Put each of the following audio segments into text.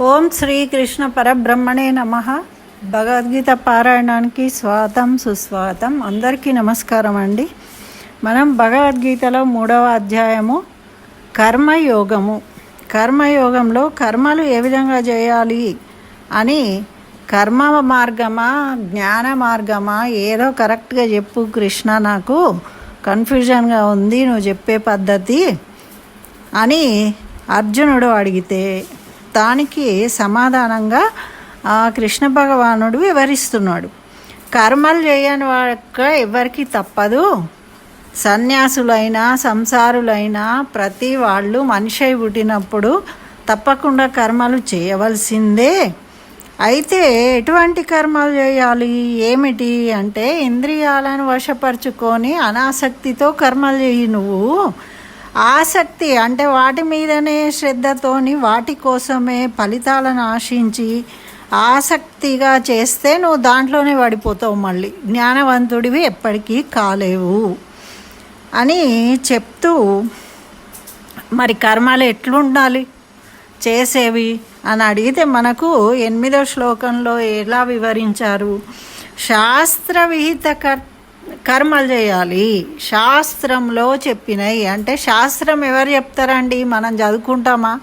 ఓం శ్రీకృష్ణ పరబ్రహ్మణే నమ. భగవద్గీత పారాయణానికి స్వాగతం సుస్వాగతం. అందరికీ నమస్కారం అండి. మనం భగవద్గీతలో మూడవ అధ్యాయము కర్మయోగము. కర్మయోగంలో కర్మలు ఏ విధంగా చేయాలి అని కర్మ మార్గమా జ్ఞాన మార్గమా ఏదో కరెక్ట్గా చెప్పు కృష్ణ నాకు కన్ఫ్యూజన్గా ఉంది నువ్వు చెప్పే పద్ధతి అని అర్జునుడు అడిగితే దానికి సమాధానంగా కృష్ణ భగవానుడు వివరిస్తున్నాడు. కర్మలు చేయని వాక ఎవరికి తప్పదు. సన్యాసులైనా సంసారులైనా ప్రతి వాళ్ళు మనిషి పుట్టినప్పుడు తప్పకుండా కర్మలు చేయవలసిందే. అయితే ఎటువంటి కర్మలు చేయాలి? ఏమిటి అంటే ఇంద్రియాలను వశపరుచుకొని అనాసక్తితో కర్మలు చేయి నువ్వు. ఆసక్తి అంటే వాటి మీదనే శ్రద్ధతోని వాటి కోసమే ఫలితాలను ఆశించి ఆసక్తిగా చేస్తే నువ్వు దాంట్లోనే పడిపోతావు మళ్ళీ. జ్ఞానవంతుడివి ఎప్పటికీ కాలేవు అని చెప్తూ మరి కర్మలు ఎట్లుండాలి? చేసేవి? అని అడిగితే మనకు ఎనిమిదో శ్లోకంలో ఎలా వివరించారు? శాస్త్ర విహిత కర్మలు చేయాలి. శాస్త్రంలో చెప్పినవి. అంటే శాస్త్రం ఎవరు చెప్తారండి? మనం చదువుకుంటామా?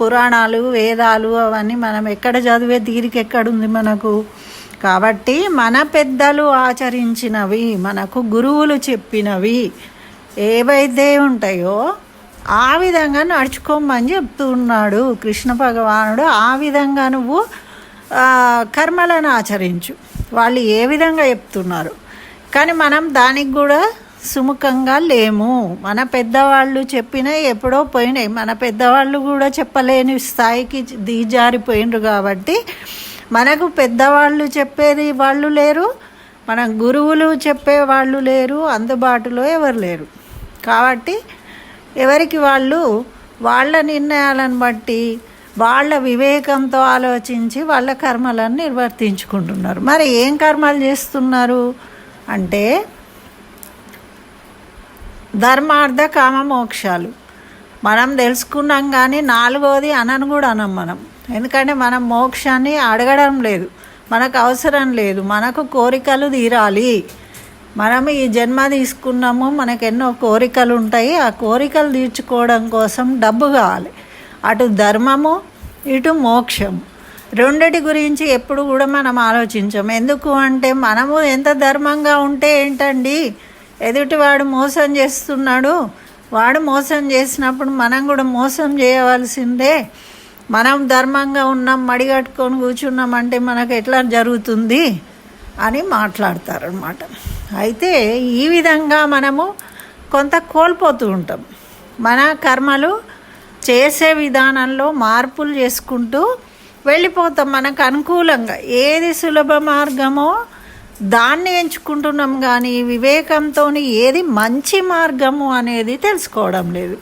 పురాణాలు వేదాలు అవన్నీ మనం ఎక్కడ చదివే తీరిక ఎక్కడుంది మనకు? కాబట్టి మన పెద్దలు ఆచరించినవి మనకు గురువులు చెప్పినవి ఏవైతే ఉంటాయో ఆ విధంగా నడుచుకోమని చెప్తున్నాడు కృష్ణ భగవానుడు. ఆ విధంగా నువ్వు కర్మలను ఆచరించు. వాళ్ళు ఏ విధంగా చెప్తున్నారు? కానీ మనం దానికి కూడా సుముఖంగా లేము. మన పెద్దవాళ్ళు చెప్పిన ఎప్పుడో పోయినాయి. మన పెద్దవాళ్ళు కూడా చెప్పలేని స్థాయికి దిగజారిపోయినరు కాబట్టి మనకు పెద్దవాళ్ళు చెప్పేది వాళ్ళు లేరు మన గురువులు చెప్పే వాళ్ళు లేరు అందుబాటులో ఎవరు లేరు. కాబట్టి ఎవరికి వాళ్ళు వాళ్ళ నిర్ణయాలను బట్టి వాళ్ళ వివేకంతో ఆలోచించి వాళ్ళ కర్మలను నిర్వర్తించుకుంటున్నారు. మరి ఏం కర్మలు చేస్తున్నారు? అంటే ధర్మార్థ కామ మోక్షాలు. మనం తెలుసుకున్నాం కానీ నాలుగోది అనను కూడా అనం మనం. ఎందుకంటే మనం మోక్షాన్ని అడగడం లేదు. మనకు అవసరం లేదు. మనకు కోరికలు తీరాలి. మనం ఈ జన్మ తీసుకున్నాము మనకు ఎన్నో కోరికలు ఉంటాయి. ఆ కోరికలు తీర్చుకోవడం కోసం డబ్బు కావాలి. అటు ధర్మము ఇటు మోక్షం రెండిటి గురించి ఎప్పుడు కూడా మనం ఆలోచించం. ఎందుకు అంటే మనము ఎంత ధర్మంగా ఉంటే ఏంటండి? ఎదుటివాడు మోసం చేస్తున్నాడు. వాడు మోసం చేసినప్పుడు మనం కూడా మోసం చేయవలసిందే. మనం ధర్మంగా ఉన్నాం మడిగట్టుకొని కూర్చున్నామంటే మనకు ఎట్లా జరుగుతుంది అని మాట్లాడతారు అనమాట అయితే ఈ విధంగా మనము కొంత కోల్పోతూ ఉంటాం. మన కర్మలు చేసే విధానంలో మార్పులు చేసుకుంటూ వెళ్ళిపోతాం మనకు అనుకూలంగా. ఏది సులభ మార్గమో దాన్ని ఎంచుకుంటున్నాం కానీ వివేకంతో ఏది మంచి మార్గము అనేది తెలుసుకోవడం లేదు.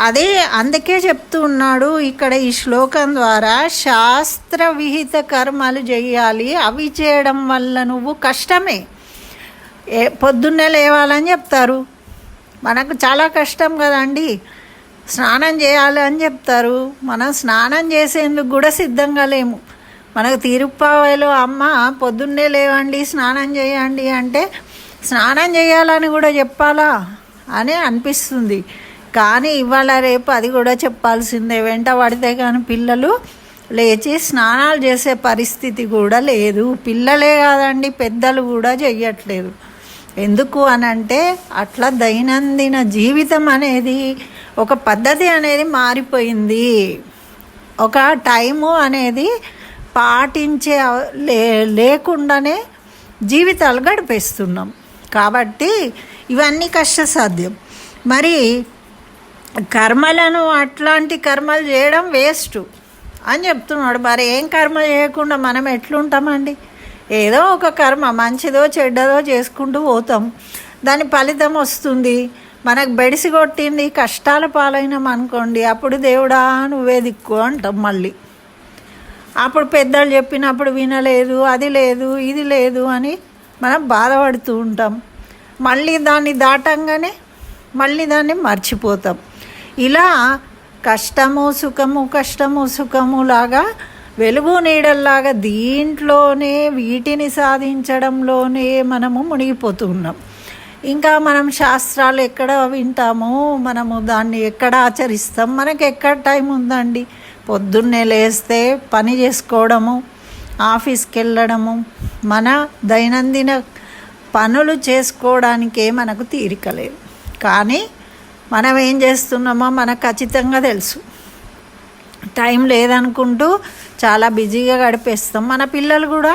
అదే అందుకే చెప్తూ ఉన్నాడు ఇక్కడ ఈ శ్లోకం ద్వారా శాస్త్ర విహిత కర్మలు చేయాలి అవి చేయడం వల్ల నువ్వు కష్టమే. పొద్దున్నే లేవాలని చెప్తారు. మనకు చాలా కష్టం కదండి. స్నానం చేయాలి అని చెప్తారు. మనం స్నానం చేసేందుకు కూడా సిద్ధంగా లేము. మనకు తిరుప్పావైలో అమ్మ పొద్దున్నే లేవండి స్నానం చేయండి అంటే స్నానం చేయాలని కూడా చెప్పాలా? అని అనిపిస్తుంది. కానీ ఇవాళ రేపు అది కూడా చెప్పాల్సిందే. వెంట పడితే కానీ పిల్లలు లేచి స్నానాలు చేసే పరిస్థితి కూడా లేదు. పిల్లలే కాదండి పెద్దలు కూడా చెయ్యట్లేదు. ఎందుకు అని అంటే అట్లా దైనందిన జీవితం అనేది ఒక పద్ధతి అనేది మారిపోయింది. ఒక టైము అనేది పాటించే లే లేకుండానే జీవితాలు గడిపేస్తున్నాం. కాబట్టి ఇవన్నీ కష్టసాధ్యం. మరి కర్మలను అట్లాంటి కర్మలు చేయడం వేస్ట్ అని చెప్తున్నాడు. మరి ఏం కర్మ చేయకుండా మనం ఎట్లుంటామండి? ఏదో ఒక కర్మ మంచిదో చెడ్డదో చేసుకుంటూ పోతాం. దాని ఫలితం వస్తుంది. మనకు బెడిసి కొట్టింది కష్టాల పాలైనాం అనుకోండి అప్పుడు దేవుడా నువ్వే దిక్కు అంటాం మళ్ళీ. అప్పుడు పెద్దలు చెప్పినప్పుడు వినలేదు అది లేదు ఇది లేదు అని మనం బాధపడుతూ ఉంటాం. మళ్ళీ దాన్ని దాటంగానే మళ్ళీ దాన్ని మర్చిపోతాం. ఇలా కష్టము సుఖము కష్టము సుఖము లాగా వెలుగు నీడల్లాగా దీంట్లోనే వీటిని సాధించడంలోనే మనము మునిగిపోతున్నాం. ఇంకా మనం శాస్త్రాలు ఎక్కడ వింటామో మనము దాన్ని ఎక్కడ ఆచరిస్తాం మనకు ఎక్కడ టైం ఉందండి? పొద్దున్నే లేస్తే పని చేసుకోవడము ఆఫీస్కి వెళ్ళడము మన దైనందిన పనులు చేసుకోవడానికే మనకు తీరిక లేదు. కానీ మనం ఏం చేస్తున్నామో మనకు ఖచ్చితంగా తెలుసు. టైం లేదనుకుంటూ చాలా బిజీగా గడిపేస్తాం. మన పిల్లలు కూడా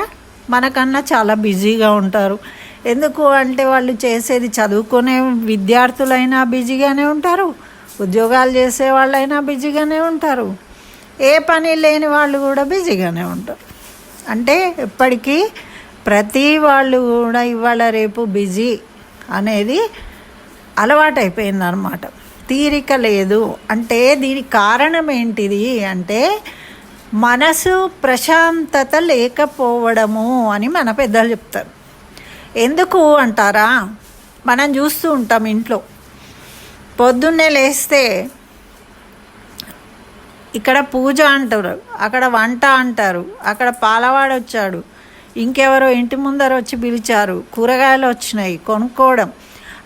మనకన్నా చాలా బిజీగా ఉంటారు. ఎందుకు అంటే వాళ్ళు చేసేది చదువుకునే విద్యార్థులైనా బిజీగానే ఉంటారు. ఉద్యోగాలు చేసే వాళ్ళైనా బిజీగానే ఉంటారు. ఏ పని లేని వాళ్ళు కూడా బిజీగానే ఉంటారు. అంటే ఎప్పటికీ ప్రతి వాళ్ళు కూడా ఇవాళ రేపు బిజీ అనేది అలవాటైపోయింది అనమాట తీరిక లేదు. అంటే దీనికి కారణం ఏంటిది అంటే మనసు ప్రశాంతత లేకపోవడము అని మన పెద్దలు చెప్తారు. ఎందుకు అంటారా? మనం చూస్తూ ఉంటాం ఇంట్లో. పొద్దున్నే లేస్తే ఇక్కడ పూజ అంటారు అక్కడ వంట అంటారు అక్కడ పాలవాడు వచ్చాడు ఇంకెవరో ఇంటి ముందర వచ్చి పిలిచారు కూరగాయలు వచ్చినాయి కొనుక్కోవడం.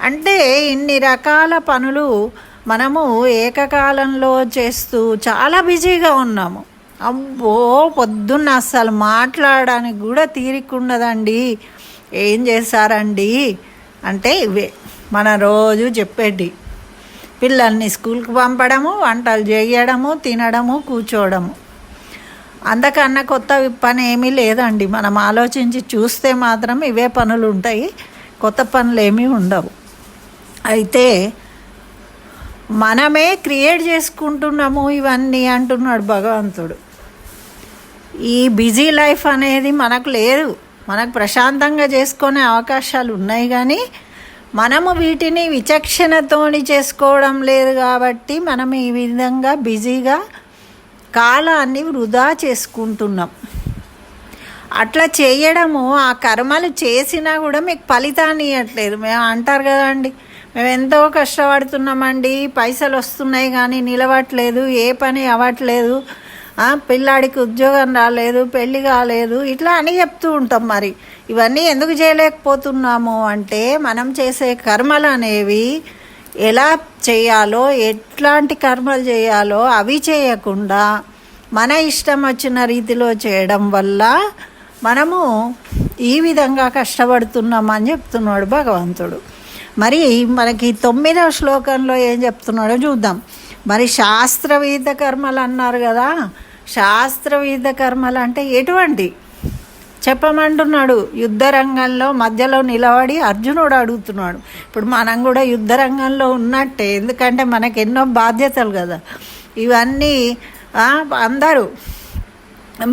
అంటే ఇన్ని రకాల పనులు మనము ఏకకాలంలో చేస్తూ చాలా బిజీగా ఉన్నాము. అబ్బో పొద్దున్న అస్సలు మాట్లాడడానికి కూడా తీరికుండదండి. ఏం చేశారండి అంటే ఇవే మన రోజు చెప్పేటి. పిల్లల్ని స్కూల్కి పంపడము వంటలు చేయడము తినడము కూర్చోవడము అంతకన్నా కొత్త పని ఏమీ లేదండి. మనం ఆలోచించి చూస్తే మాత్రం ఇవే పనులు ఉంటాయి కొత్త పనులు ఏమీ ఉండవు. అయితే మనమే క్రియేట్ చేసుకుంటున్నాము ఇవన్నీ అంటున్నాడు భగవంతుడు. ఈ బిజీ లైఫ్ అనేది మనకు లేదు. మనకు ప్రశాంతంగా చేసుకునే అవకాశాలు ఉన్నాయి కానీ మనము వీటిని విచక్షణతోని చేసుకోవడం లేదు కాబట్టి మనం ఈ విధంగా బిజీగా కాలాన్ని వృధా చేసుకుంటున్నాం. అట్లా చేయడము ఆ కర్మలు చేసినా కూడా మీకు ఫలితాన్ని ఇవ్వట్లేదు మేము అంటారు కదండి మేము ఎంతో కష్టపడుతున్నామండి పైసలు వస్తున్నాయి కానీ నిలవట్లేదు ఏ పని అవ్వట్లేదు పిల్లాడికి ఉద్యోగం రాలేదు పెళ్ళి కాలేదు ఇట్లా అని చెప్తూ ఉంటాం మరి. ఇవన్నీ ఎందుకు చేయలేకపోతున్నాము అంటే మనం చేసే కర్మలు అనేవి ఎలా చేయాలో ఎట్లాంటి కర్మలు చేయాలో అవి చేయకుండా మన ఇష్టం వచ్చిన రీతిలో చేయడం వల్ల మనము ఈ విధంగా కష్టపడుతున్నామని చెప్తున్నాడు భగవంతుడు. మరి మనకి తొమ్మిదవ శ్లోకంలో ఏం చెప్తున్నాడో చూద్దాం. మరి శాస్త్రవీత కర్మలు అన్నారు కదా శాస్త్రవీత కర్మలు అంటే ఎటువంటి? చెప్పమంటున్నాడు యుద్ధ రంగంలో మధ్యలో నిలబడి అర్జునుడు అడుగుతున్నాడు. ఇప్పుడు మనం కూడా యుద్ధ రంగంలో ఉన్నట్టే ఎందుకంటే మనకు ఎన్నో బాధ్యతలు కదా. ఇవన్నీ అందరూ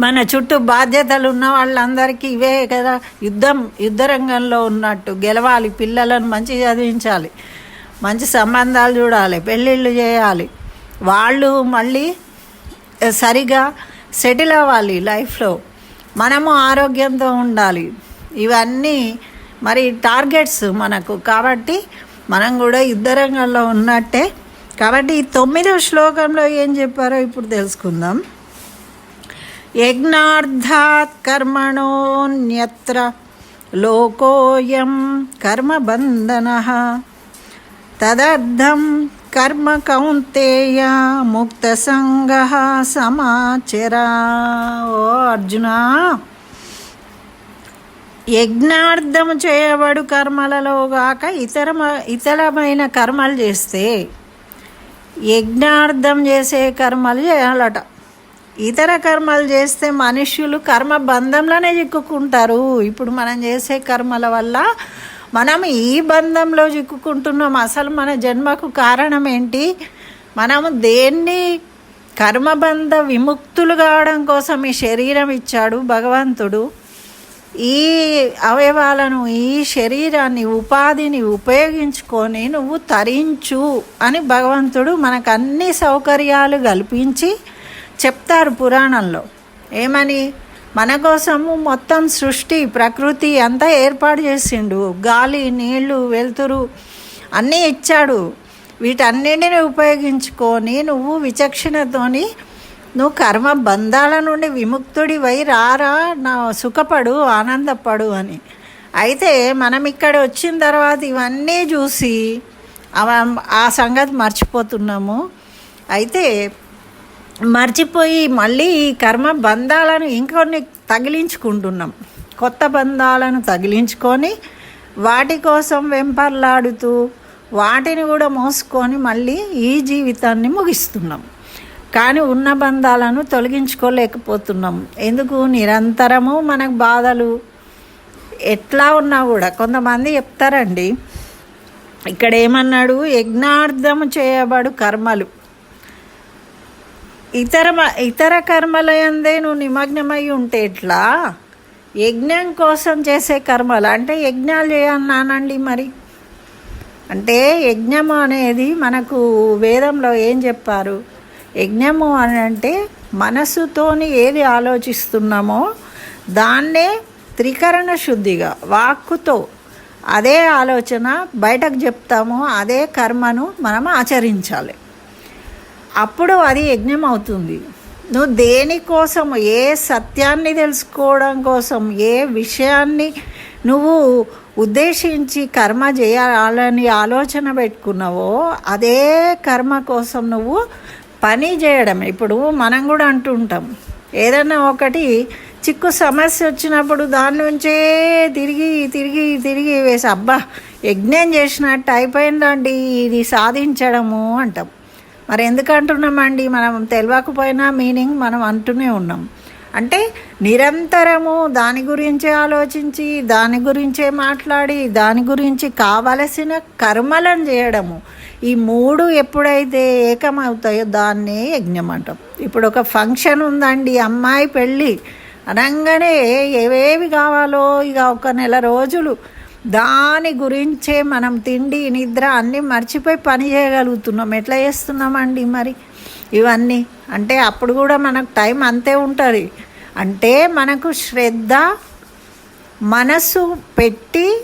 మన చుట్టూ బాధ్యతలు ఉన్న వాళ్ళందరికీ ఇవే కదా యుద్ధం యుద్ధ రంగంలో ఉన్నట్టు గెలవాలి పిల్లలను మంచి చదివించాలి మంచి సంబంధాలు చూడాలి పెళ్ళిళ్ళు చేయాలి. వాళ్ళు మళ్ళీ సరిగా సెటిల్ అవ్వాలి లైఫ్లో. మనము ఆరోగ్యంతో ఉండాలి. ఇవన్నీ మరి టార్గెట్స్ మనకు. కాబట్టి మనం కూడా యుద్ధ రంగంలో ఉన్నట్టే. కాబట్టి ఈ తొమ్మిదవ శ్లోకంలో ఏం చెప్పారో ఇప్పుడు తెలుసుకుందాం. యజ్ఞార్థాత్ కర్మణోన్యత్ర లోకోయం కర్మబంధన తదర్థం కర్మ కౌంతేయ ముక్త సంగ సమాచరా. ఓ అర్జున యజ్ఞార్థము చేయబడు కర్మలలో గాక ఇతర ఇతరమైన కర్మలు చేస్తే యజ్ఞార్థం చేసే కర్మలు చేయాలట. ఇతర కర్మలు చేస్తే మనుష్యులు కర్మ బంధంలోనే చిక్కుకుంటారు. ఇప్పుడు మనం చేసే కర్మల వల్ల మనం ఈ బంధంలో చిక్కుకుంటున్నాం. అసలు మన జన్మకు కారణం ఏంటి? మనము దేన్ని కర్మబంధ విముక్తులు కావడం కోసం ఈ శరీరం ఇచ్చాడు భగవంతుడు. ఈ అవయవాలను ఈ శరీరాన్ని ఉపాధిని ఉపయోగించుకొని నువ్వు తరించు అని భగవంతుడు మనకు అన్ని సౌకర్యాలు కల్పించి చెప్తారు పురాణంలో. ఏమని? మన కోసము మొత్తం సృష్టి ప్రకృతి అంతా ఏర్పాటు చేసిండు. గాలి నీళ్ళు వెలుతురు అన్నీ ఇచ్చాడు. వీటన్నిటిని ఉపయోగించుకొని నువ్వు విచక్షణతోని నువ్వు కర్మ బంధాల నుండి విముక్తుడివై రారా నా సుఖపడు ఆనందపడు అని. అయితే మనం ఇక్కడ వచ్చిన తర్వాత ఇవన్నీ చూసి ఆ సంగతి మర్చిపోతున్నాము. అయితే మర్చిపోయి మళ్ళీ ఈ కర్మ బంధాలను ఇంకొన్ని తగిలించుకుంటున్నాం. కొత్త బంధాలను తగిలించుకొని వాటి కోసం వెంపర్లాడుతూ వాటిని కూడా మోసుకొని మళ్ళీ ఈ జీవితాన్ని ముగిస్తున్నాం. కానీ ఉన్న బంధాలను తొలగించుకోలేకపోతున్నాం. ఎందుకు? నిరంతరము మనకు బాధలు. ఎట్లా ఉన్నా కూడా కొంతమంది చెప్తారండి ఇక్కడ ఏమన్నాడు? యజ్ఞార్థం చేయబడు కర్మలు. ఇతర మ- ఇతర కర్మలయందే నువ్వు నిమగ్నమై ఉంటే ఎట్లా? యజ్ఞం కోసం చేసే కర్మలు అంటే యజ్ఞాలు చేయన్నానండి మరి. అంటే యజ్ఞము అనేది మనకు వేదంలో ఏం చెప్పారు? యజ్ఞము అని అంటే మనసుతోని ఏది ఆలోచిస్తున్నామో దాన్నే త్రికరణ శుద్ధిగా వాక్కుతో అదే ఆలోచన బయటకు చెప్తామో అదే కర్మను మనం ఆచరించాలి. అప్పుడు అది యజ్ఞం అవుతుంది. నువ్వు దేనికోసం ఏ సత్యాన్ని తెలుసుకోవడం కోసం ఏ విషయాన్ని నువ్వు ఉద్దేశించి కర్మ చేయాలని ఆలోచన పెట్టుకున్నావో అదే కర్మ కోసం నువ్వు పని చేయడం. ఇప్పుడు మనం కూడా అంటుంటాం ఏదైనా ఒకటి చిక్కు సమస్య వచ్చినప్పుడు దాని నుంచే తిరిగి తిరిగి తిరిగి వేసి అబ్బా యజ్ఞం చేసినట్టు అయిపోయిందండి ఇది సాధించడము అంటాం. మరి ఎందుకు అంటున్నామండి? మనం తెలియకపోయినా మీనింగ్ మనం అంటూనే ఉన్నాం. అంటే నిరంతరము దాని గురించే ఆలోచించి దాని గురించే మాట్లాడి దాని గురించి కావలసిన కర్మలను చేయడము. ఈ మూడు ఎప్పుడైతే ఏకమవుతాయో దాన్నే యజ్ఞం అంటాం ఇప్పుడు ఒక ఫంక్షన్ ఉందండి అమ్మాయి పెళ్ళి. అనగానే ఏవేవి కావాలో ఇక ఒక నెల రోజులు దాని గురించే మనం తిండి నిద్ర అన్నీ మర్చిపోయి పని చేయగలుగుతున్నాం. ఎట్లా చేస్తున్నామండి మరి? ఇవన్నీ. అంటే అప్పుడు కూడా మనకు టైం అంతే ఉంటుంది. అంటే మనకు శ్రద్ధ మనసు పెట్టి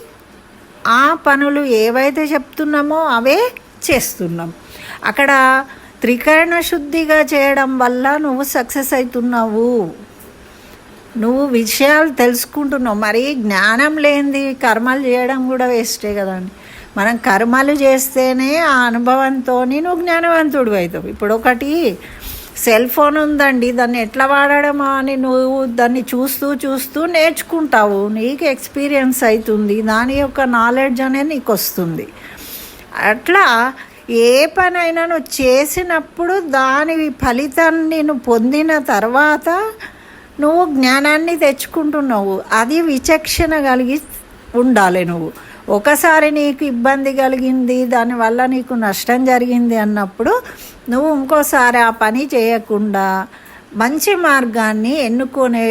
ఆ పనులు ఏవైతే చెప్తున్నామో అవే చేస్తున్నాం. అక్కడ త్రికరణ శుద్ధిగా చేయడం వల్ల నువ్వు సక్సెస్ అవుతున్నావు. నువ్వు విషయాలు తెలుసుకుంటున్నావు. మరి జ్ఞానం లేనిది కర్మలు చేయడం కూడా వేస్టే కదండి మనం కర్మలు చేస్తేనే ఆ అనుభవంతో నువ్వు జ్ఞానవంతుడు అవుతావు. ఇప్పుడు ఒకటి సెల్ ఫోన్ ఉందండి. దాన్ని ఎట్లా వాడడం అని నువ్వు దాన్ని చూస్తూ చూస్తూ నేర్చుకుంటావు. నీకు ఎక్స్పీరియన్స్ అవుతుంది. దాని యొక్క నాలెడ్జ్ అనేది నీకు వస్తుంది. అట్లా ఏ పనైనా నువ్వు చేసినప్పుడు దాని ఫలితాన్ని నువ్వు పొందిన తర్వాత నువ్వు జ్ఞానాన్ని తెచ్చుకుంటున్నావు. అది విచక్షణ కలిగి ఉండాలి నువ్వు. ఒకసారి నీకు ఇబ్బంది కలిగింది దానివల్ల నీకు నష్టం జరిగింది అన్నప్పుడు నువ్వు ఇంకోసారి ఆ పని చేయకుండా మంచి మార్గాన్ని ఎన్నుకునే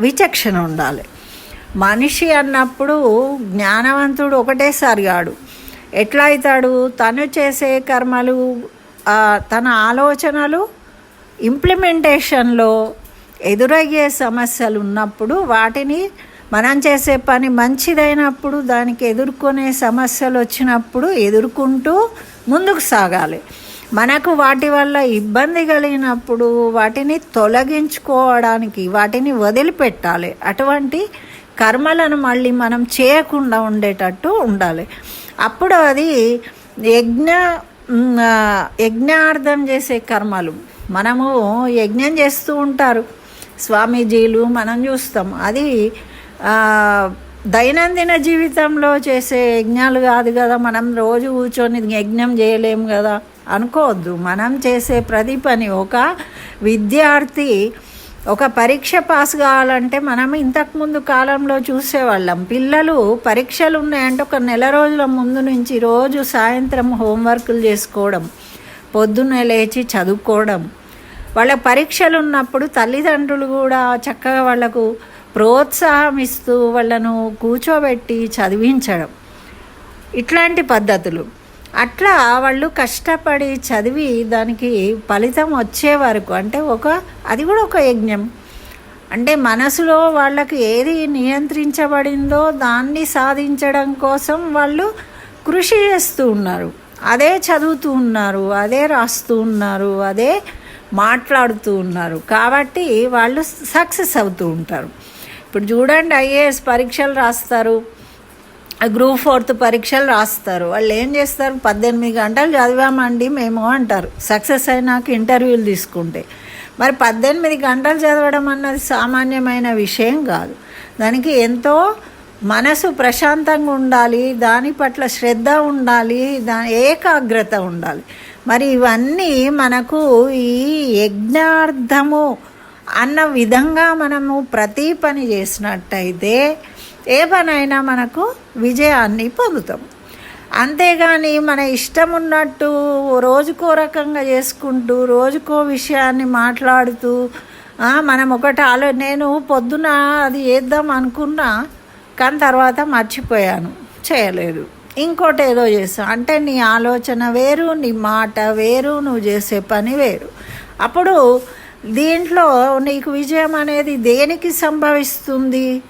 విచక్షణ ఉండాలి. మనిషి అన్నప్పుడు జ్ఞానవంతుడు ఒకటేసారి కాడు. ఎట్లా అవుతాడు? తను చేసే కర్మలు తన ఆలోచనలు ఇంప్లిమెంటేషన్లో ఎదురయ్యే సమస్యలు ఉన్నప్పుడు వాటిని మనం చేసే పని మంచిదైనప్పుడు దానికి ఎదుర్కొనే సమస్యలు వచ్చినప్పుడు ఎదుర్కొంటూ ముందుకు సాగాలి. మనకు వాటి వల్ల ఇబ్బంది కలిగినప్పుడు వాటిని తొలగించుకోవడానికి వాటిని వదిలిపెట్టాలి. అటువంటి కర్మలను మళ్ళీ మనం చేయకుండా ఉండేటట్టు ఉండాలి. అప్పుడు అది యజ్ఞ యజ్ఞార్థం చేసే కర్మలు. మనము యజ్ఞం చేస్తూ ఉంటారు. స్వామీజీలు మనం చూస్తాం. అది దైనందిన జీవితంలో చేసే యజ్ఞాలు కాదు కదా మనం రోజు కూర్చొని యజ్ఞం చేయలేము కదా అనుకోవద్దు. మనం చేసే ప్రతి పని ఒక విద్యార్థి ఒక పరీక్ష పాస్ కావాలంటే మనం ఇంతకుముందు కాలంలో చూసేవాళ్ళం. పిల్లలు పరీక్షలు ఉన్నాయంటే ఒక నెల రోజుల ముందు నుంచి రోజు సాయంత్రం హోంవర్కులు చేసుకోవడం పొద్దున్నే లేచి చదువుకోవడం వాళ్ళ పరీక్షలు ఉన్నప్పుడు తల్లిదండ్రులు కూడా చక్కగా వాళ్ళకు ప్రోత్సాహం ఇస్తూ వాళ్ళను కూర్చోబెట్టి చదివించడం. ఇట్లాంటి పద్ధతులు. అట్లా వాళ్ళు కష్టపడి చదివి దానికి ఫలితం వచ్చే వరకు అంటే ఒక అది కూడా ఒక యజ్ఞం. అంటే మనసులో వాళ్ళకి ఏది నియంత్రించబడిందో దాన్ని సాధించడం కోసం వాళ్ళు కృషి చేస్తూ ఉన్నారు. అదే చదువుతూ ఉన్నారు అదే రాస్తూ ఉన్నారు అదే మాట్లాడుతూ ఉన్నారు. కాబట్టి వాళ్ళు సక్సెస్ అవుతూ ఉంటారు. ఇప్పుడు చూడండి ఐఏఎస్ పరీక్షలు రాస్తారు. గ్రూప్ ఫోర్త్ పరీక్షలు రాస్తారు. వాళ్ళు ఏం చేస్తారు? పద్దెనిమిది గంటలు చదివామండి మేము అంటారు. సక్సెస్ అయినాక ఇంటర్వ్యూలు తీసుకుంటే. మరి పద్దెనిమిది గంటలు చదవడం అన్నది సామాన్యమైన విషయం కాదు. దానికి ఎంతో మనసు ప్రశాంతంగా ఉండాలి దాని పట్ల శ్రద్ధ ఉండాలి దా ఏకాగ్రత ఉండాలి. మరి ఇవన్నీ మనకు ఈ యజ్ఞార్థము అన్న విధంగా మనము ప్రతి పని చేసినట్టయితే ఏ పనైనా మనకు విజయాన్ని పొందుతాం. అంతేగాని మన ఇష్టం ఉన్నట్టు రోజుకో రకంగా చేసుకుంటూ రోజుకో విషయాన్ని మాట్లాడుతూ మనం ఒకటి ఆలో నేను పొద్దున అది చేద్దాం అనుకున్నా కానీ తర్వాత మర్చిపోయాను. చేయలేదు. ఇంకోటి ఏదో చేస్తావు. అంటే నీ ఆలోచన వేరు నీ మాట వేరు నువ్వు చేసే పని వేరు. అప్పుడు దీంట్లో నీకు విజయం అనేది దేనికి సంభవిస్తుంది?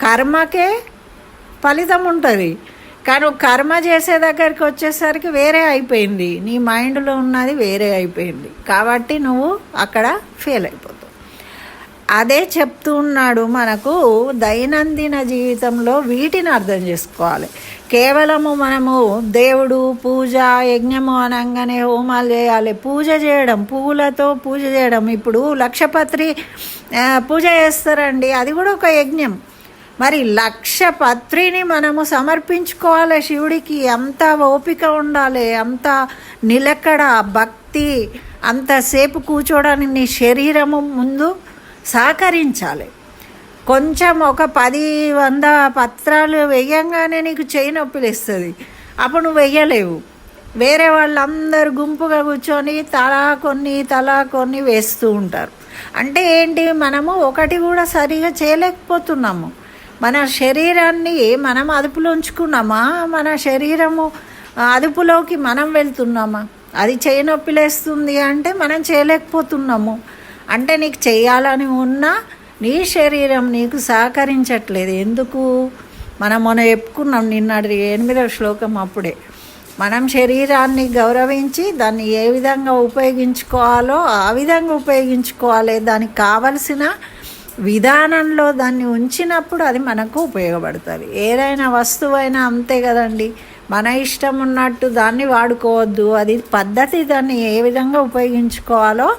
కర్మకే ఫలితం ఉంటుంది. కానీ కర్మ చేసే దగ్గరికి వచ్చేసరికి వేరే అయిపోయింది. నీ మైండ్లో ఉన్నది వేరే అయిపోయింది. కాబట్టి నువ్వు అక్కడ ఫెయిల్ అయిపోతావు. అదే చెప్తూ ఉన్నాడు మనకు దైనందిన జీవితంలో వీటిని అర్థం చేసుకోవాలి. కేవలము మనము దేవుడు పూజ యజ్ఞము అనగానే హోమాలు చేయాలి. పూజ చేయడం పువ్వులతో పూజ చేయడం. ఇప్పుడు లక్షపత్రి పూజ చేస్తారండి. అది కూడా ఒక యజ్ఞం. మరి లక్షపత్రిని మనము సమర్పించుకోవాలి శివుడికి. అంత ఓపిక ఉండాలి. అంత నిలకడ భక్తి అంతసేపు కూర్చోడానికి నీ శరీరము ముందు సహకరించాలి. కొంచెం ఒక పది వంద పత్రాలు వేయంగానే నీకు చేయి నొప్పిలిస్తుంది. అప్పుడు నువ్వు వెయ్యలేవు. వేరే వాళ్ళందరూ గుంపుగా కూర్చొని తలా కొన్ని తలా కొన్ని వేస్తూ ఉంటారు. అంటే ఏంటి? మనము ఒకటి కూడా సరిగా చేయలేకపోతున్నాము. మన శరీరాన్ని మనం అదుపులో ఉంచుకున్నామా మన శరీరము అదుపులోకి మనం వెళ్తున్నామా? అది చేయి నొప్పిలేస్తుంది అంటే మనం చేయలేకపోతున్నాము. అంటే నీకు చేయాలని ఉన్నా నీ శరీరం నీకు సహకరించట్లేదు. ఎందుకు? మనం మొన్న చెప్పుకున్నాం నిన్నటి ఎనిమిదవ శ్లోకం అప్పుడే. మనం శరీరాన్ని గౌరవించి దాన్ని ఏ విధంగా ఉపయోగించుకోవాలో ఆ విధంగా ఉపయోగించుకోవాలి. దానికి కావలసిన విధానంలో దాన్ని ఉంచినప్పుడు అది మనకు ఉపయోగపడుతుంది. ఏదైనా వస్తువైనా అంతే కదండి. మన ఇష్టం ఉన్నట్టు దాన్ని వాడుకోవద్దు. అది పద్ధతి దాన్ని ఏ విధంగా ఉపయోగించుకోవాలో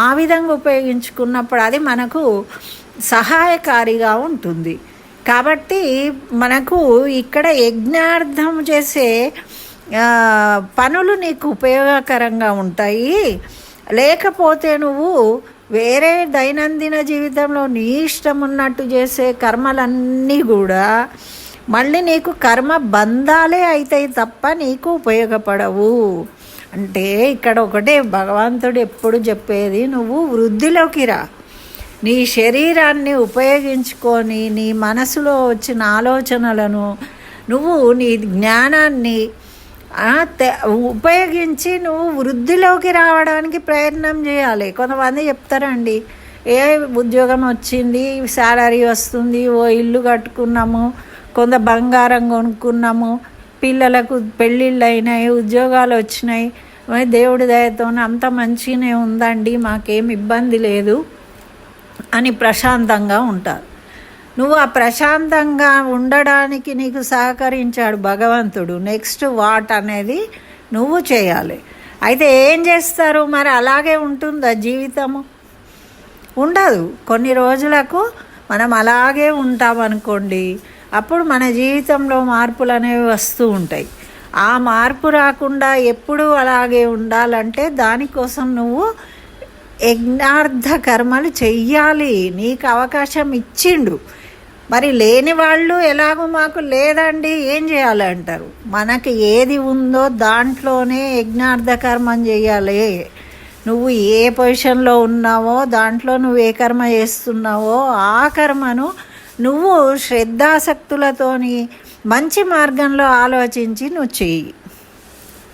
ఆ విధంగా ఉపయోగించుకున్నప్పుడు అది మనకు సహాయకారిగా ఉంటుంది. కాబట్టి మనకు ఇక్కడ యజ్ఞార్థం చేసే పనులు నీకు ఉపయోగకరంగా ఉంటాయి. లేకపోతే నువ్వు వేరే దైనందిన జీవితంలో నీ ఇష్టం ఉన్నట్టు చేసే కర్మలన్నీ కూడా మళ్ళీ నీకు కర్మ బంధాలే అవుతాయి తప్ప నీకు ఉపయోగపడవు. అంటే ఇక్కడ ఒకటే భగవంతుడు ఎప్పుడు చెప్పేది నువ్వు వృద్ధిలోకి రా. నీ శరీరాన్ని ఉపయోగించుకొని నీ మనసులో వచ్చిన ఆలోచనలను నువ్వు నీ జ్ఞానాన్ని తె- ఉపయోగించి నువ్వు వృద్ధిలోకి రావడానికి ప్రయత్నం చేయాలి. కొంతమంది చెప్తారండి ఏ ఉద్యోగం వచ్చింది శాలరీ వస్తుంది ఓ ఇల్లు కట్టుకున్నాము కొంత బంగారం కొనుక్కున్నాము పిల్లలకు పెళ్ళిళ్ళు అయినాయి ఉద్యోగాలు వచ్చినాయి దేవుడి దయతో అంత మంచిగానే ఉందండి మాకేం ఇబ్బంది లేదు అని ప్రశాంతంగా ఉంటారు. నువ్వు ఆ ప్రశాంతంగా ఉండడానికి నీకు సహకరించాడు భగవంతుడు. నెక్స్ట్ వాట్ అనేది నువ్వు చేయాలి. అయితే ఏం చేస్తారు? మరి అలాగే ఉంటుందా జీవితము? ఉండదు. కొన్ని రోజులకు మనం అలాగే ఉంటాం అనుకోండి అప్పుడు మన జీవితంలో మార్పులు అనేవి వస్తూ ఉంటాయి. ఆ మార్పు రాకుండా ఎప్పుడూ అలాగే ఉండాలంటే దానికోసం నువ్వు యజ్ఞార్థ కర్మలు చెయ్యాలి. నీకు అవకాశం ఇచ్చిండు. మరి లేని వాళ్ళు ఎలాగో మాకు లేదండి ఏం చేయాలి అంటారు? మనకి ఏది ఉందో దాంట్లోనే యజ్ఞార్థ కర్మం చేయాలి నువ్వు ఏ పొజిషన్లో ఉన్నావో దాంట్లో నువ్వు ఏ కర్మ చేస్తున్నావో ఆ కర్మను నువ్వు శ్రద్ధాసక్తులతోని మంచి మార్గంలో ఆలోచించి నువ్వు చెయ్యి.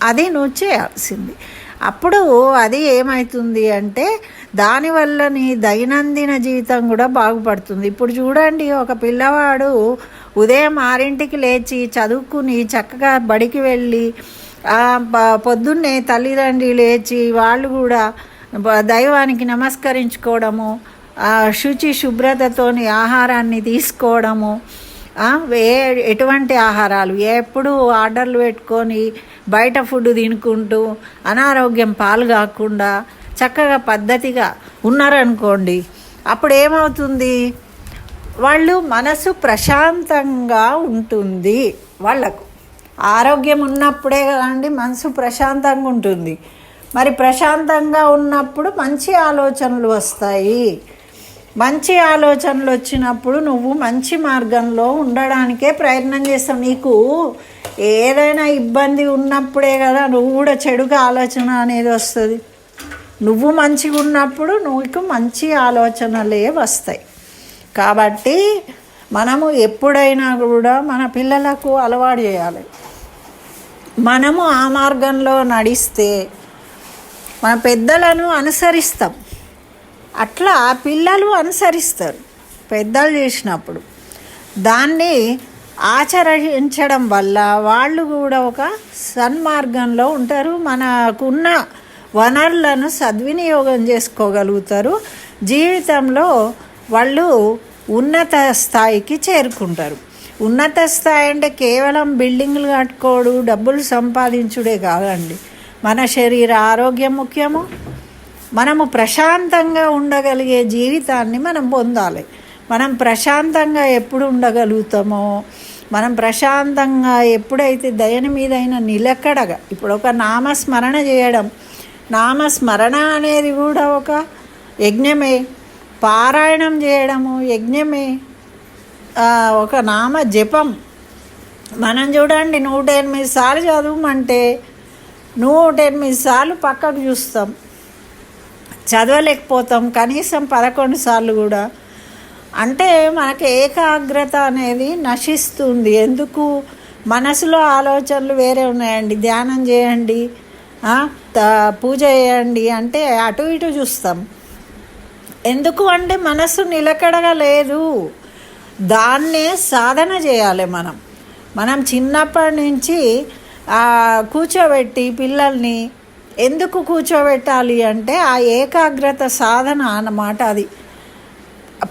అది నువ్వు చేయాల్సింది. అప్పుడు అది ఏమవుతుంది అంటే దానివల్ల నీ దైనందిన జీవితం కూడా బాగుపడుతుంది. ఇప్పుడు చూడండి ఒక పిల్లవాడు ఉదయం ఆరింటికి లేచి చదువుకుని చక్కగా బడికి వెళ్ళి పొద్దున్నే తల్లిదండ్రి లేచి వాళ్ళు కూడా దైవానికి నమస్కరించుకోవడము ఆ, శుచి శుభ్రతతోని ఆహారాన్ని తీసుకోవడము ఏ ఎటువంటి ఆహారాలు? ఎప్పుడు ఆర్డర్లు పెట్టుకొని బయట ఫుడ్ తినుకుంటూ అనారోగ్యం పాలు కాకుండా చక్కగా పద్ధతిగా ఉన్నారనుకోండి అప్పుడు ఏమవుతుంది వాళ్ళు మనసు ప్రశాంతంగా ఉంటుంది వాళ్ళకు. ఆరోగ్యం ఉన్నప్పుడే కదండి మనసు ప్రశాంతంగా ఉంటుంది. మరి ప్రశాంతంగా ఉన్నప్పుడు మంచి ఆలోచనలు వస్తాయి. మంచి ఆలోచనలు వచ్చినప్పుడు నువ్వు మంచి మార్గంలో ఉండడానికే ప్రయత్నం చేస్తావు. నీకు ఏదైనా ఇబ్బంది ఉన్నప్పుడే కదా నువ్వు కూడా చెడుగా ఆలోచన అనేది వస్తుంది. నువ్వు మంచిగా ఉన్నప్పుడు నీకు మంచి ఆలోచనలే వస్తాయి. కాబట్టి మనము ఎప్పుడైనా కూడా మన పిల్లలకు అలవాటు చేయాలి. మనము ఆ మార్గంలో నడిస్తే మన పెద్దలను అనుసరిస్తాం. అట్లా పిల్లలు అనుసరిస్తారు. పెద్దలు చేసినప్పుడు. దాన్ని ఆచరించడం వల్ల వాళ్ళు కూడా ఒక సన్మార్గంలో ఉంటారు. మనకున్న వనరులను సద్వినియోగం చేసుకోగలుగుతారు. జీవితంలో వాళ్ళు ఉన్నత స్థాయికి చేరుకుంటారు. ఉన్నత స్థాయి అంటే కేవలం బిల్డింగ్లు కట్టుకోడు డబ్బులు సంపాదించుడే కాదండి. మన శరీర ఆరోగ్యం ముఖ్యము. మనము ప్రశాంతంగా ఉండగలిగే జీవితాన్ని మనం పొందాలి. మనం ప్రశాంతంగా ఎప్పుడు ఉండగలుగుతామో మనం ప్రశాంతంగా ఎప్పుడైతే దయని మీదైనా నిలకడగా ఇప్పుడు ఒక నామస్మరణ చేయడం. నామస్మరణ అనేది కూడా ఒక యజ్ఞమే. పారాయణం చేయడము యజ్ఞమే. ఒక నామ జపం. మనం చూడండి నూట ఎనిమిది సార్లు చదవమంటే నూట ఎనిమిది సార్లు పక్కకు చూస్తాం. చదవలేకపోతాం. కనీసం పదకొండు సార్లు కూడా. అంటే మనకి ఏకాగ్రత అనేది నశిస్తుంది. ఎందుకు? మనసులో ఆలోచనలు వేరే ఉన్నాయండి. ధ్యానం చేయండి. పూజ చేయండి అంటే అటు ఇటు చూస్తాం. ఎందుకు అంటే మనసు నిలకడగా లేదు. దాన్నే సాధన చేయాలి మనం. మనం చిన్నప్పటి నుంచి కూర్చోబెట్టి పిల్లల్ని ఎందుకు కూర్చోబెట్టాలి అంటే ఆ ఏకాగ్రత సాధన అన్నమాట అది.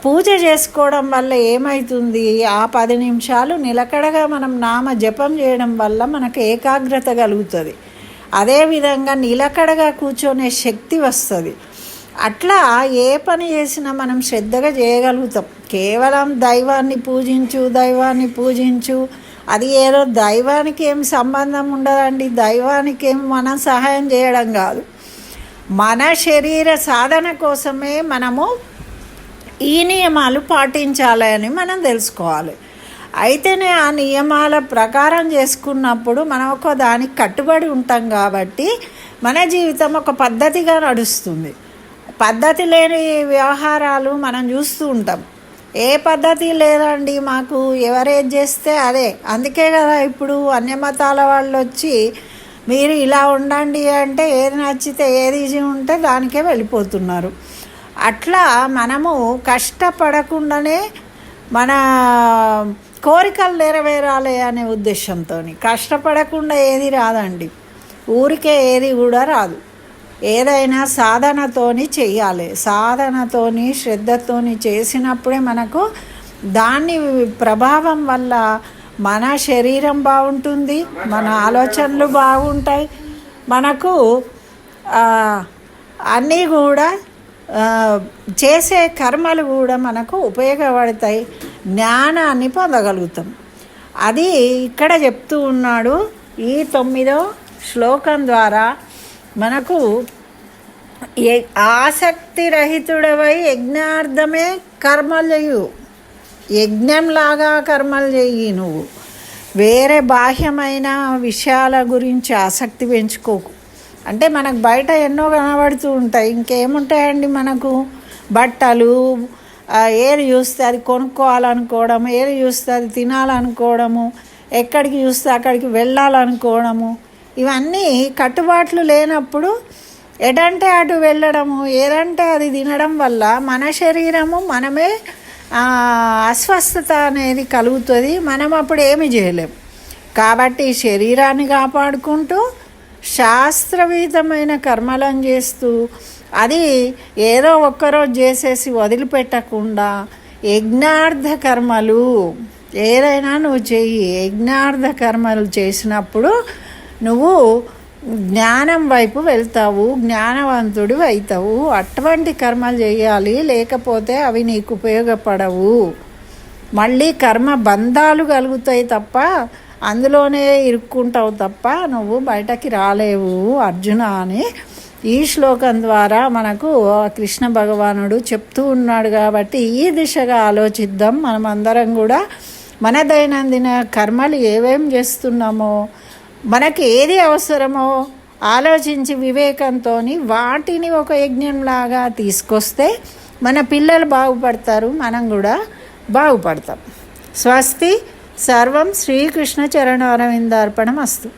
పూజ చేసుకోవడం వల్ల ఏమవుతుంది ఆ పది నిమిషాలు నిలకడగా మనం నామ జపం చేయడం వల్ల మనకు ఏకాగ్రత కలుగుతుంది. అదేవిధంగా నిలకడగా కూర్చొనే శక్తి వస్తుంది. అట్లా ఏ పని చేసినా మనం శ్రద్ధగా చేయగలుగుతాం. కేవలం దైవాన్ని పూజించు దైవాన్ని పూజించు అది ఏదో దైవానికి ఏం సంబంధం ఉండదండి. దైవానికి ఏం మనం సహాయం చేయడం కాదు. మన శరీర సాధన కోసమే మనము ఈ నియమాలు పాటించాలి అని మనం తెలుసుకోవాలి. అయితేనే ఆ నియమాల ప్రకారం చేసుకున్నప్పుడు మనం ఒక దానికి కట్టుబడి ఉంటాం కాబట్టి మన జీవితం ఒక పద్ధతిగా నడుస్తుంది. పద్ధతి లేని వ్యవహారాలు మనం చూస్తూ ఉంటాం. ఏ పద్ధతి లేదండి మాకు. ఎవరేది చేస్తే అదే. అందుకే కదా ఇప్పుడు అన్య మతాల వాళ్ళు వచ్చి మీరు ఇలా ఉండండి అంటే ఏది నచ్చితే ఏది ఈజీ ఉంటే దానికే వెళ్ళిపోతున్నారు. అట్లా మనము కష్టపడకుండానే మన కోరికలు నెరవేరాలి అనే ఉద్దేశంతో కష్టపడకుండా ఏది రాదండి. ఊరికే ఏది కూడా రాదు. ఏదైనా సాధనతోని చేయాలి సాధనతోని శ్రద్ధతోని చేసినప్పుడే మనకు దాని ప్రభావం వల్ల మన శరీరం బాగుంటుంది మన ఆలోచనలు బాగుంటాయి. మనకు అన్నీ కూడా చేసే కర్మలు కూడా మనకు ఉపయోగపడతాయి. జ్ఞానాన్ని పొందగలుగుతాం. అది ఇక్కడ చెప్తూ ఉన్నాడు ఈ తొమ్మిదో శ్లోకం ద్వారా. మనకు ఆసక్తి రహితుడవై యజ్ఞార్థమే కర్మలు చెయ్యు యజ్ఞంలాగా కర్మలు చెయ్యి నువ్వు. వేరే బాహ్యమైన విషయాల గురించి ఆసక్తి పెంచుకోకు. అంటే మనకు బయట ఎన్నో కనబడుతూ ఉంటాయి. ఇంకేముంటాయండి మనకు? బట్టలు ఏది చూస్తే అది కొనుక్కోవాలనుకోవడం ఏది చూస్తే అది తినాలనుకోవడము ఎక్కడికి చూస్తే అక్కడికి వెళ్ళాలనుకోవడము ఇవన్నీ కట్టుబాట్లు లేనప్పుడు ఎటంటే అటు వెళ్ళడము ఏదంటే అది తినడం వల్ల మన శరీరము మనమే అస్వస్థత అనేది కలుగుతుంది. మనం అప్పుడు ఏమి చేయలేం. కాబట్టి శరీరాన్ని కాపాడుకుంటూ శాస్త్రవీతమైన కర్మలను చేస్తూ అది ఏదో ఒక్కరోజు చేసేసి వదిలిపెట్టకుండా యజ్ఞార్థ కర్మలు ఏదైనా నువ్వు చెయ్యి యజ్ఞార్థ కర్మలు చేసినప్పుడు నువ్వు జ్ఞానం వైపు వెళ్తావు జ్ఞానవంతుడు అవుతావు అటువంటి కర్మలు చేయాలి లేకపోతే అవి నీకు ఉపయోగపడవు. మళ్ళీ కర్మ బంధాలు కలుగుతాయి తప్ప అందులోనే ఇరుక్కుంటావు తప్ప నువ్వు బయటకి రాలేవు. అర్జున అని ఈ శ్లోకం ద్వారా మనకు కృష్ణ భగవానుడు చెప్తూ ఉన్నాడు కాబట్టి ఈ దిశగా ఆలోచిద్దాం. మనమందరం కూడా మన దైనందిన కర్మలు ఏవేం చేస్తున్నామో మనకి ఏది అవసరమో ఆలోచించి వివేకంతో వాటిని ఒక యజ్ఞంలాగా తీసుకొస్తే మన పిల్లలు బాగుపడతారు మనం కూడా బాగుపడతాం. స్వస్తి సర్వం శ్రీకృష్ణ చరణారవిందార్పణం అస్తు